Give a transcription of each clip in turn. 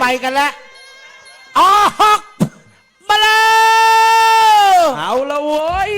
ไปกันแล้วออกมาแล้วเอาละเว้ย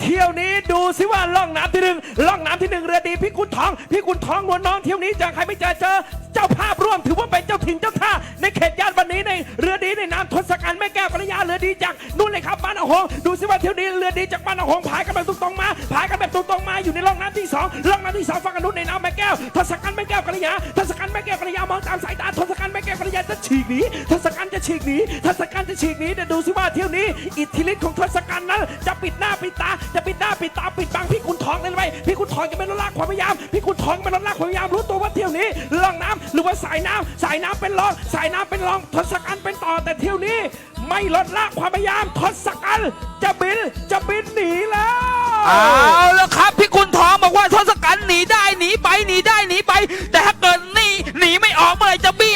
เที่ยวนี้ดูสิว่าล่องน้ำที่หนึ่งล่องน้ำที่หนึ่งเรือดีพี่คุณทองพี่คุณทองนวลน้องเที่ยวนี้เจอใครไม่เจอเจอ เจ้าภาพร่วมถือว่าเป็นเจ้าถิ่นเจ้าท่าในเขตย่านวันนี้ในเรือดีในน้ำทศกัณฐ์แม่แก้วกัลยาเรือดีจากนู่นเลยครับบ้านอาหงดูสิว่าเที่ยวนี้เรือดีจากบ้านอาหงพายกันแบบตรงๆมาพายกันแบบตรงๆมาอยู่ในร่องน้ำที่สองร่องน้ำที่สองฝั่งอนนุนในน้ำแม่แก้วทศกัณฐ์แม่แก้วกัลยาทศกัณฐ์แม่แก้วกัลยามองตามสายตาทศ กัณฐ์แม่แก้วกัยาจะฉีกหนีทศกัณฐ์จะฉีกหนีทศกัณฐ์จะฉีกหนีแต่ดูสิว่าเที่ยวนี้อิทธิฤทธิ์ของทศกัณฐ์นั้นจะปิดหน้าปิดตาจะปิดหน้าปิดตาปิดบังพี่คุณทองได้ไหมพี่คุณทองจะไม่ลดละความพยายามพี่คุณทองไม่ลดละความพยายามรู้ตัวว่าเที่ยวนี้ร่องน้ำหรือว่าสายน้ำสายน้ำเป็นรองสายน้ำเป็นรองทศกัณฐ์เป็นต่อแต่เที่ยวนี้ ไม่ลดละความพยายามทศกัณฐ์จะบินจะบินหนีแล้วเอาแล้วครับพี่คุณทองบอกว่าทศกัณฐ์หนีได้หนีไปหนี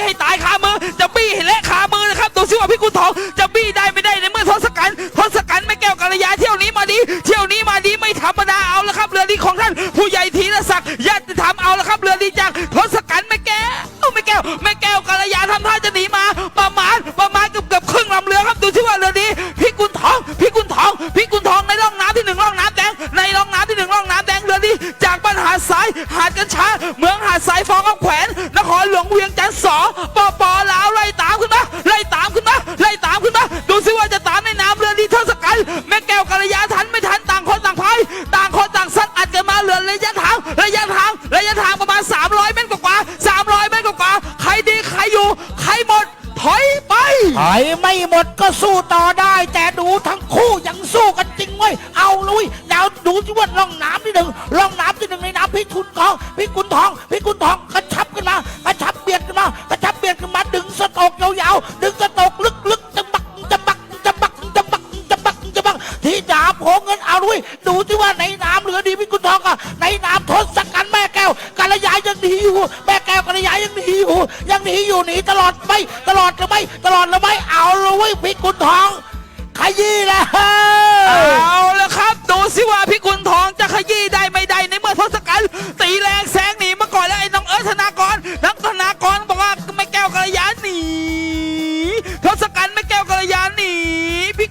ให้ตายคามือ จะบี้ให้เละคามือนะครับดูซิว่าพี่คุณทองจะบี้ได้ไม่ได้ในเมื่อทศกัณฐ์ทศกัณฐ์ไม่แก้วกัลยาเที่ยวนี้มาดี เที่ยวนี้มาดีไม่ธรรมดาเอาละครับ เรือดีของท่านผู้ใหญ่ธีรศักดิ์ญาติธรรมเอาละครับ เรือดีจากทศกัณฐ์ไม่แก้วไม่แก้วไม่แก้วกัลยา หลวงเวียงจันทร์สอปอปอลาวไล่ตามขึ้นมาไล่ตามขึ้นมาไล่ตามขึ้นมาดูซิว่าจะตามในน้ำเรือดีเทศกัณฐ์แม่แก้วกัลยาทันไม่ทันต่างคนต่างพายต่างคนต่างซัดอัดกันมาเรือระยะทางระยะทางระยะทางประมาณ 300 เมตรกว่า300 เมตรกว่าใครดีใครอยู่ใครหมดถอยไปถอยไม่หมดก็สู้ต่อได้ แต่ดูทั้งคู่ยังสู้กันจริงเว้ยเอาลุยเดี๋ยวดูที่ว่าร่องน้ำที่หนึ่งร่องน้ำที่หนึ่งในน้ำพี่ทุนทองพี่กุนทองพี่กุนทองกระ ยาวๆดึงกระตอกลึกๆจะบักจะบักจะบักจะบักจะบักจะบักที่ดาบโผเงินเอาลุยดูที่ว่าในน้ำเหลือดีพี่กุลทองอะในน้ำทศกัณฐ์แม่แก้วกัลยายังหนีอยู่ แม่แก้วกัลยายังหนีอยู่ยังหนีอยู่หนีตลอดไปตลอดหรือไม่ตลอดหรือไม่เอาเลยพี่กุลทองขยี้แล้ว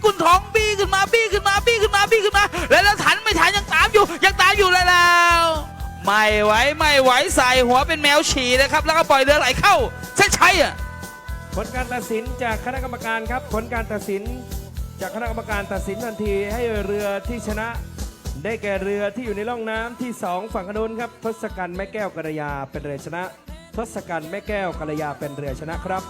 กุลทองบี้ขึ้นมาบี้ขึ้นมาบี้ขึ้นมาบี้ขึ้นมา แล้วแล้วทันไม่ทันยังตามอยู่ ยังตามอยู่แล้วแล้ว ไม่ไหวไม่ไหวใส่หัวเป็นแมวฉี่เลยครับ แล้วก็ปล่อยเรือไหลเข้าใช่ใช่อะผลการตัดสินจากคณะกรรมการครับ ผลการตัดสินจากคณะกรรมการตัดสินทันทีให้เรือที่ชนะ ได้แก่เรือที่อยู่ในร่องน้ำที่ 2 ฝั่งขนนครับทศกัณฐ์แม่แก้วกัลยาเป็นเรือชนะ ทศกัณฐ์แม่แก้วกัลยาเป็นเรือชนะครับ